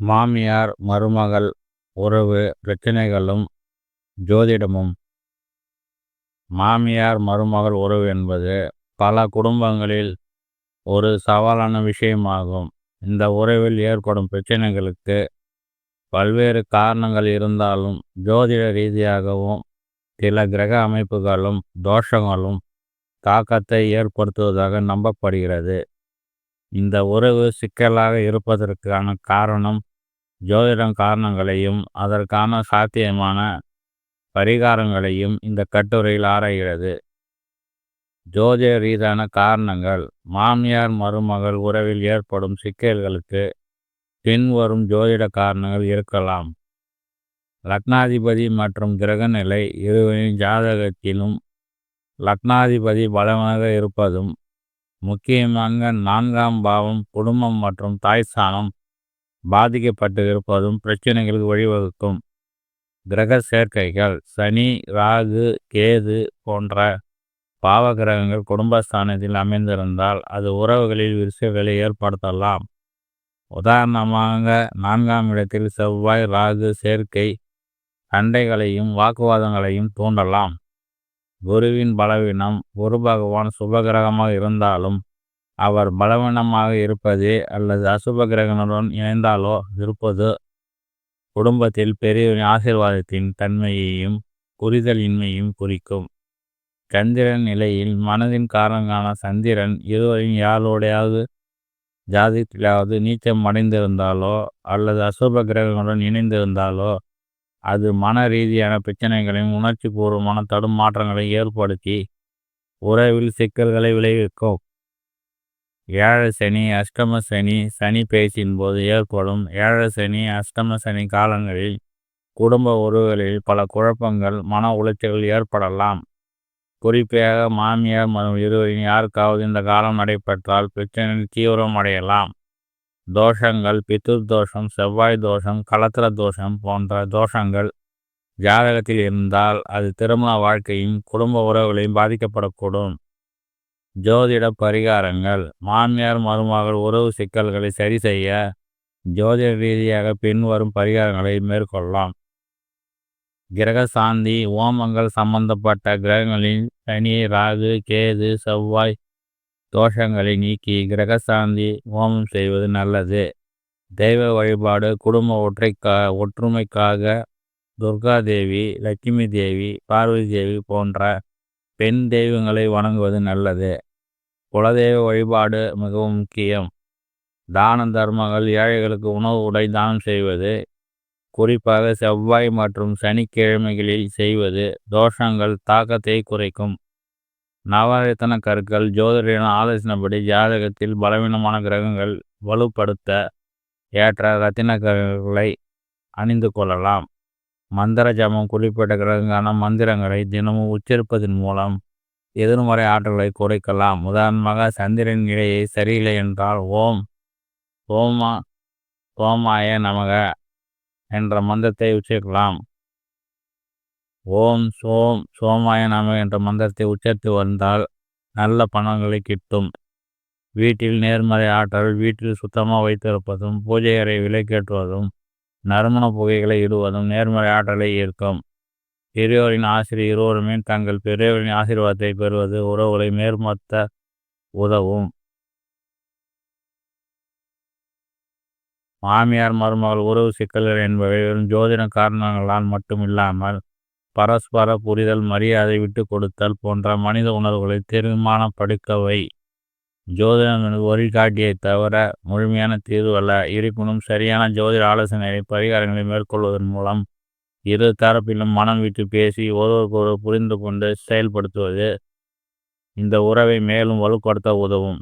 மாமியார் மருமகள் உறவு பிரச்சனைகளும் ஜோதிடமும். மாமியார் மருமகள் உறவு என்பது பல குடும்பங்களில் ஒரு சவாலான விஷயமாகும். இந்த உறவில் ஏற்படும் பிரச்சனைகளுக்கு பல்வேறு காரணங்கள் இருந்தாலும் ஜோதிட ரீதியாகவும் சில கிரக அமைப்புகளும் தோஷங்களும் தாக்கத்தை ஏற்படுத்துவதாக நம்பப்படுகிறது. இந்த உறவு சிக்கலாக இருப்பதற்கான காரணம் ஜோதிடம் காரணங்களையும் அதற்கான சாத்தியமான பரிகாரங்களையும் இந்த கட்டுரையில் ஆராய்கிறது. ஜோதிட ரீதியான காரணங்கள். மாமியார் மருமகள் உறவில் ஏற்படும் சிக்கல்களுக்கு பின்வரும் ஜோதிட காரணங்கள் இருக்கலாம். லக்னாதிபதி மற்றும் கிரகநிலை இருவரின் ஜாதகத்திலும் லக்னாதிபதி பலமாக இருப்பதும் முக்கியமாக நான்காம் பாவம் குடும்பம் மற்றும் தாய்ஸ்தானம் பாதிக்கப்பட்டு இருப்பதும் பிரச்சனைகளுக்கு வழிவகுக்கும். கிரக சேர்க்கைகள் சனி ராகு கேது போன்ற பாவ கிரகங்கள் குடும்பஸ்தானத்தில் அமைந்திருந்தால் அது உறவுகளில் விரிசல்களை ஏற்படுத்தலாம். உதாரணமாக நான்காம் இடத்தில் செவ்வாய் ராகு சேர்க்கை சண்டைகளையும் வாக்குவாதங்களையும் தூண்டலாம். குருவின் பலவீனம் குரு பகவான் சுபகிரகமாக இருந்தாலும் அவர் பலவீனமாக இருப்பது அல்லது அசுப கிரகங்களுடன் இணைந்தாலோ இருப்பது குடும்பத்தில் பெரியவரின் ஆசீர்வாதத்தின் தன்மையையும் புரிதல் இன்மையும் குறிக்கும். சந்திரன் நிலையில் மனதின் காரணங்கான சந்திரன் இருவரின் யாரோடையாவது ஜாதித்திலாவது நீச்சம் அடைந்திருந்தாலோ அல்லது அசுப கிரகங்களுடன் இணைந்திருந்தாலோ அது மன ரீதியான பிரச்சனைகளையும் உணர்ச்சி பூர்வமான தடுமாற்றங்களை ஏற்படுத்தி உறவில் சிக்கல்களை விளைவிக்கும். ஏழை சனி அஷ்டம சனி சனி பேச்சின் போது ஏற்படும். ஏழ சனி அஷ்டம சனி காலங்களில் குடும்ப உறவுகளில் பல குழப்பங்கள் மன உளைச்சல்கள் ஏற்படலாம். குறிப்பாக மாமியார் மற்றும் இருவரின் யாருக்காவது இந்த காலம் நடைபெற்றால் பிரச்சனை தீவிரம் அடையலாம் தோஷங்கள் பித்துர் தோஷம் செவ்வாய் தோஷம் கலத்திர தோஷம் போன்ற தோஷங்கள் ஜாதகத்தில் இருந்தால் அது திருமண வாழ்க்கையும் குடும்ப உறவுகளையும் பாதிக்கப்படக்கூடும். ஜோதிட பரிகாரங்கள். மாமியார் மருமகள் உறவு சிக்கல்களை சரி செய்ய ஜோதிட ரீதியாக பின்வரும் பரிகாரங்களை மேற்கொள்ளலாம். கிரக சாந்தி ஓமங்கள் சம்பந்தப்பட்ட கிரகங்களின் சனி ராகு கேது செவ்வாய் தோஷங்களை நீக்கி கிரக சாந்தி ஓமம் செய்வது நல்லது. தெய்வ வழிபாடு குடும்ப ஒற்றைக்கா ஒற்றுமைக்காக துர்கா தேவி லட்சுமி தேவி பார்வதி தேவி போன்ற பெண் தெய்வங்களை வணங்குவது நல்லது. குலதெய்வ வழிபாடு மிகவும் முக்கியம். தான தர்மங்கள் ஏழைகளுக்கு உணவு உடை தானம் செய்வது குறிப்பாக செவ்வாய் மற்றும் சனிக்கிழமைகளில் செய்வது தோஷங்கள் தாக்கத்தை குறைக்கும். நவரத்தன கற்கள் ஜோதிடரின் ஆலோசனைப்படி ஜாதகத்தில் பலவீனமான கிரகங்கள் வலுப்படுத்த ஏற்ற ரத்தின கற்களை அணிந்து கொள்ளலாம். மந்திர ஜபம் குறிப்பிட்ட கிரகங்கான மந்திரங்களை தினமும் உச்சரிப்பதன் மூலம் எதிர்மறை ஆற்றலை குறைக்கலாம். உதாரணமாக சந்திரன் நிலையை சரியில்லை என்றால் ஓம் சோமா ஓமாய நமக என்ற மந்திரத்தை உச்சரிக்கலாம். ஓம் சோம் சோமாய நமக என்ற மந்திரத்தை உச்சரித்து வந்தால் நல்ல பணங்களை கிட்டும். வீட்டில் நேர்மறை ஆற்றல் வீட்டில் சுத்தமாக வைத்திருப்பதும் பூஜை அறை விலைக்கேற்றுவதும் நறுமண புகைகளை இடுவதும் நேர்மறை ஆற்றலை ஈர்க்கும். பெரியோரின் ஆசிரியர் இருவருமே தங்கள் பெரியோரின் ஆசீர்வாதத்தை பெறுவது உறவுகளை மேற்படுத்த உதவும். மாமியார் மருமகள் உறவு சிக்கல்கள் என்பவை வெறும் ஜோதிட காரணங்களால் மட்டுமில்லாமல் பரஸ்பர புரிதல் மரியாதை விட்டு கொடுத்தல் போன்ற மனித உணர்வுகளை தீர்மானப்படுக்கவை. ஜோதிடம் வழிகாட்டியை தவிர முழுமையான தீர்வு அல்ல. இருப்பினும் சரியான ஜோதிட ஆலோசனைகளை பரிகாரங்களை மேற்கொள்வதன் மூலம் இரு தரப்பிலும் மனம் விட்டு பேசி ஒருவருக்கொருவர் புரிந்து கொண்டு செயல்படுத்துவது இந்த உறவை மேலும் வலுப்படுத்த உதவும்.